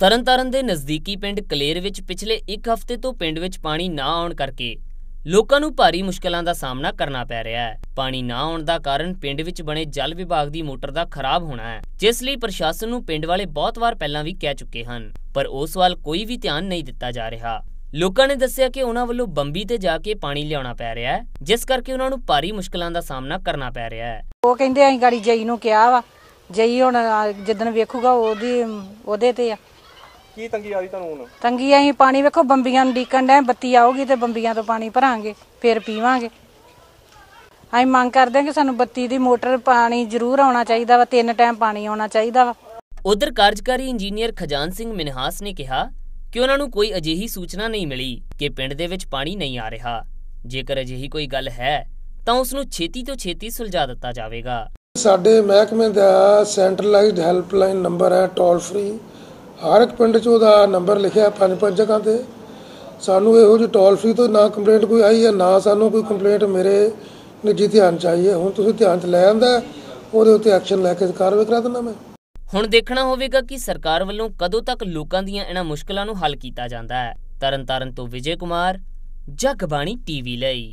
ਤਰਨਤਾਰਨ ਦੇ ਨਜ਼ਦੀਕੀ ਪਿੰਡ ਕਲੇਰ ਵਿੱਚ ਪਿਛਲੇ ਇੱਕ ਹਫ਼ਤੇ ਤੋਂ ਪਿੰਡ ਵਿੱਚ ਪਾਣੀ ਨਾ ਆਉਣ ਕਰਕੇ ਲੋਕਾਂ ਨੂੰ ਭਾਰੀ ਮੁਸ਼ਕਲਾਂ ਦਾ ਸਾਹਮਣਾ ਕਰਨਾ ਪੈ ਰਿਹਾ ਹੈ। ਪਾਣੀ ਨਾ ਆਉਣ ਦਾ ਕਾਰਨ ਪਿੰਡ ਵਿੱਚ ਬਣੇ ਜਲ ਵਿਭਾਗ ਦੀ ਮੋਟਰ ਦਾ ਖਰਾਬ ਹੋਣਾ ਹੈ, ਜਿਸ ਲਈ ਪ੍ਰਸ਼ਾਸਨ ਨੂੰ ਪਿੰਡ ਵਾਲੇ ਬਹੁਤ ਵਾਰ ਪਹਿਲਾਂ ਵੀ ਕਹਿ ਚੁੱਕੇ ਹਨ, ਪਰ ਉਸ ਵੱਲ ਕੋਈ ਵੀ ਧਿਆਨ ਨਹੀਂ ਦਿੱਤਾ ਜਾ ਰਿਹਾ। ਲੋਕਾਂ ਨੇ ਦੱਸਿਆ ਕਿ ਉਹਨਾਂ ਵੱਲੋਂ ਬੰਬੀ ਤੇ ਜਾ ਕੇ ਪਾਣੀ ਲਿਆਉਣਾ ਪੈ ਰਿਹਾ ਹੈ, ਜਿਸ ਕਰਕੇ ਉਹਨਾਂ ਨੂੰ ਭਾਰੀ ਮੁਸ਼ਕਲਾਂ ਦਾ ਸਾਹਮਣਾ ਕਰਨਾ ਪੈ ਰਿਹਾ ਹੈ। ਉਹ ਕਹਿੰਦੇ ਅਸੀਂ ਗਾੜੀ ਜਈ ਨੂੰ ਕਿਹਾ ਵਾ, ਜਈ ਹੁਣ ਆ ਜਿੱਦਣ ਵੇਖੂਗਾ ਉਹਦੀ, ਉਹਦੇ ਤੇ ਆ। ਕੀ ਤੰਗੀ ਆ ਰਹੀ ਤੁਹਾਨੂੰ ਹੁਣ? ਤੰਗੀ ਅਸੀਂ ਪਾਣੀ ਵੇਖੋ ਬੰਬੀਆਂ ਨੂੰ ਡੀਕਣ ਡੈ ਬੱਤੀ ਆਊਗੀ ਤੇ ਬੰਬੀਆਂ ਤੋਂ ਪਾਣੀ ਭਰਾਂਗੇ ਫਿਰ ਪੀਵਾਂਗੇ। ਅਸੀਂ ਮੰਗ ਕਰਦੇ ਹਾਂ ਕਿ ਸਾਨੂੰ ਬੱਤੀ ਦੀ ਮੋਟਰ ਪਾਣੀ ਜ਼ਰੂਰ ਆਉਣਾ ਚਾਹੀਦਾ ਵਾ ਤਿੰਨ ਟਾਈਮ ਪਾਣੀ ਆਉਣਾ ਚਾਹੀਦਾ ਵਾ। ਉਧਰ ਕਾਰਜਕਾਰੀ ਇੰਜੀਨੀਅਰ ਖਜਾਨ ਸਿੰਘ ਮਿਨਹਾਸ ਨੇ ਕਿਹਾ ਕਿ ਉਹਨਾਂ ਨੂੰ ਕੋਈ ਅਜਿਹੀ ਸੂਚਨਾ ਨਹੀਂ ਮਿਲੀ ਕਿ ਪਿੰਡ ਦੇ ਵਿੱਚ ਪਾਣੀ ਨਹੀਂ ਆ ਰਿਹਾ। ਜੇਕਰ ਅਜਿਹੀ ਕੋਈ ਗੱਲ ਹੈ ਤਾਂ ਉਸ ਨੂੰ ਛੇਤੀ ਤੋਂ ਛੇਤੀ ਸੁਲਝਾ ਦਿੱਤਾ ਜਾਵੇਗਾ। ਸਾਡੇ ਮਹਿਕਮੇ ਦਾ ਸੈਂਟਰਲਾਈਜ਼ਡ ਹੈਲਪਲਾਈਨ ਨੰਬਰ ਹੈ ਟੋਲ ਫ੍ਰੀ ਹਰ ਇੱਕ ਪਿੰਡ 'ਚ ਉਹਦਾ ਨੰਬਰ ਲਿਖਿਆ ਪੰਜ ਪੰਜ ਜਗ੍ਹਾ ਤੇ। ਸਾਨੂੰ ਇਹੋ ਜਿਹੀ ਟੋਲ ਫ੍ਰੀ ਤੋਂ ਨਾ ਕੰਪਲੇਂਟ ਕੋਈ ਆਈ ਹੈ, ਨਾ ਸਾਨੂੰ ਕੋਈ ਕੰਪਲੇਂਟ ਮੇਰੇ ਨਿੱਜੀ ਧਿਆਨ ਚਾਹੀਏ ਹੁਣ ਤੁਸੀਂ ਧਿਆਨ 'ਚ ਲੈ ਆਂਦਾ, ਉਹਦੇ ਉੱਤੇ ਐਕਸ਼ਨ ਲੈ ਕੇ ਕਾਰਵਾਈ ਕਰਾ ਦਿੰਦਾ ਮੈਂ। ਹੁਣ ਦੇਖਣਾ ਹੋਵੇਗਾ ਕਿ ਸਰਕਾਰ ਵੱਲੋਂ ਕਦੋਂ ਤੱਕ ਲੋਕਾਂ ਦੀਆਂ ਇਹਨਾਂ ਮੁਸ਼ਕਲਾਂ ਨੂੰ ਹੱਲ ਕੀਤਾ ਜਾਂਦਾ ਹੈ। ਤਰਨਤਾਰਨ ਤੋਂ ਵਿਜੇ ਕੁਮਾਰ, ਜਗਬਾਣੀ ਟੀਵੀ ਲਈ।